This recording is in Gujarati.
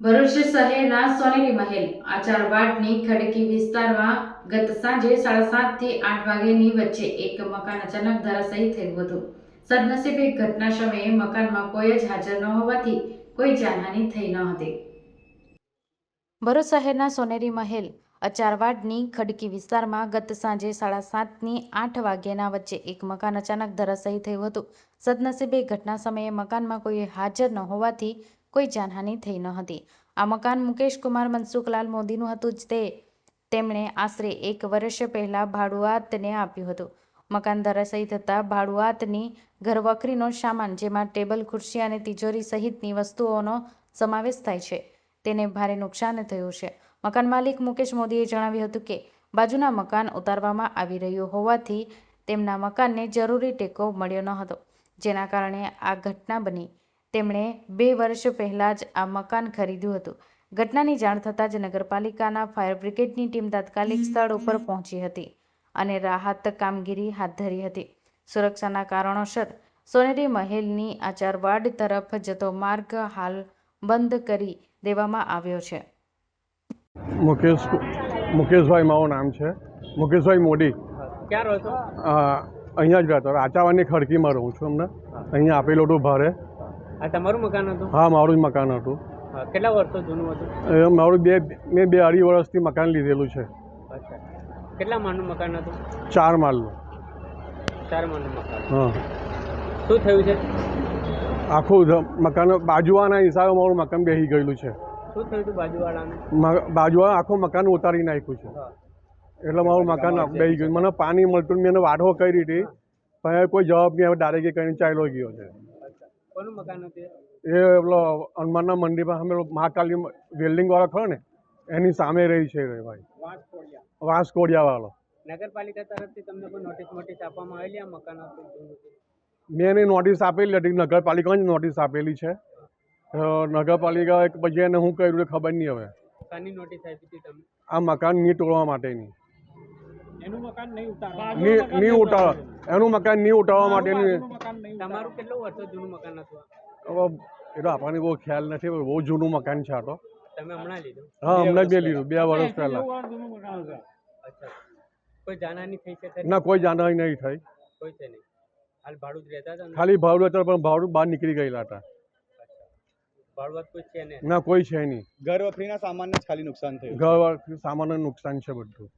ભરૂચ શહેરના સોનેરી મહેલ આચારવાડની ખડકી વિસ્તારમાં ગત સાંજે સાડા સાતથી આઠ વાગ્યાની વચ્ચે એક મકાન અચાનક ધરાશાયી થયું હતું. સદનસીબે ઘટના સમયે મકાનમાં કોઈ જ હાજર ન હોવાથી કોઈ જાનહાની થઈ ન હતી. ભરૂચ શહેરના સોનેરી મહેલ અચારવાડની ખડકી વિસ્તારમાં ગત સાંજે સાડા સાતની આઠ વાગ્યાના વચ્ચે એક મકાન અચાનક ધરાશાયી થયું હતું. સદનસીબે ઘટના સમયે મકાનમાં કોઈ હાજર ન હોવાથી કોઈ જાનહાની થઈ ન હતી. આ મકાન મુકેશ કુમાર, મનસુખલાલ મોદીનું હતું જ તે. તેમણે આશરે એક વર્ષ પહેલાં ભાડુઆતને આપ્યું હતું. મકાન ધરાશાયી થતાં ભાડુઆતની ઘરવખરીનો સામાન, જેમાં ટેબલ, ખુરશી અને તિજોરી સહિતની વસ્તુઓનો સમાવેશ થાય છે, તેને ભારે નુકસાન થયું છે. મકાન માલિક મુકેશ મોદીએ જણાવ્યું હતું કે, બાજુના મકાન ઉતારવામાં આવી રહ્યું હોવાથી તેમના મકાનને જરૂરી ટેકો મળ્યો ન હતો, જેના કારણે આ ઘટના બની. તેમણે બે વર્ષ પહેલાં જ આ મકાન ખરીદ્યું હતું. ઘટનાની જાણ થતાં જ નગરપાલિકાના ફાયર બ્રિગેડની ટીમ તાત્કાલિક સ્થળ ઉપર પહોંચી હતી અને રાહત કામગીરી હાથ ધરી હતી. સુરક્ષાના કારણોસર સોનેરી મહેલની આચારવાડ તરફ જતો માર્ગ હાલ બંધ કરી દેવામાં આવ્યો છે. મુકેશ મુકેશભાઈ મારું નામ છે. મુકેશભાઈ મોદી. ક્યાં રહો છો? અહીંયા જ રહેતો આચાવાની ખડકીમાં રહું છું અમને અહીંયા આપેલું હતું ભારે. આ તમારું મકાન હતું? હા મારું જ મકાન હતું. કેટલા વર્ષો જૂનું હતું? એ મારું બે મેં બે અઢી વર્ષથી મકાન લીધેલું છે. અચ્છા. કેટલા માળનું મકાન હતું? ચાર માળનું. ચાર માળનું મકાન. હા. શું થયું છે? આખું મકાન બાજુવાના હિસાબે મારું મકાન બેસી ગયેલું છે. શું થયું હતું બાજુવાળાને? બાજુવાળા આખું મકાન ઉતારી નાખ્યું છે. એટલે મારું મકાન બેસી ગયું. મને પાણી મળતું. મેં વાઢો કરી હતી. પણ કોઈ જવાબ નહીં. હવે ડાયરેક્ટ કરીને ચાલ્યો ગયો છે. કોનું મકાન હતું એ? પેલો હનુમાનના મંદિરમાં અમે મહાકાલી વેલ્ડિંગ વાળો ખરો ને એની સામે રહી છે ભાઈ. વાંસ કોડિયા વાળો નગરપાલિકા તરફથી તમને કોઈ નોટિસ નોટિસ આપવામાં આવેલી આ મકાન મેં એની નોટિસ આપેલી હતી નગરપાલિકાની નોટિસ આપેલી છે. નગરપાલિકા પછી એને શું કર્યું ખબર નહીં હવે. શાની નોટિસ આપી હતી તમે આ મકાન નહીં તોડવા માટેની. એનું મકાન નહીં નહીં નહીં ઉતારવા. એનું મકાન નહીં ઉતારવા માટેની. તમારું કેટલું વર્ષો જૂનું મકાન હતું આ? એ તો આપણને બહુ ખ્યાલ નથી પણ બહુ જૂનું મકાન છે આ તો. તમે હમણાં લીધું? હા હમણાં જ બે લીધું બે વર્ષ પહેલાં. અચ્છા. કોઈ જાનહાની થઈ છે ના કોઈ જાનહાની નહીં થઈ. કોઈ છે નહીં. હાલ ભાડું જ રહેતા હતા ખાલી ભાવડું હતા પણ ભાવડું બહાર નીકળી ગયેલા હતા. ભાડુઆત કોઈ છે ને ના કોઈ છે નહીં. ઘર વખરીના સામાનને જ ખાલી નુકસાન થયું. ઘર સામાનનું નુકસાન છે બધું.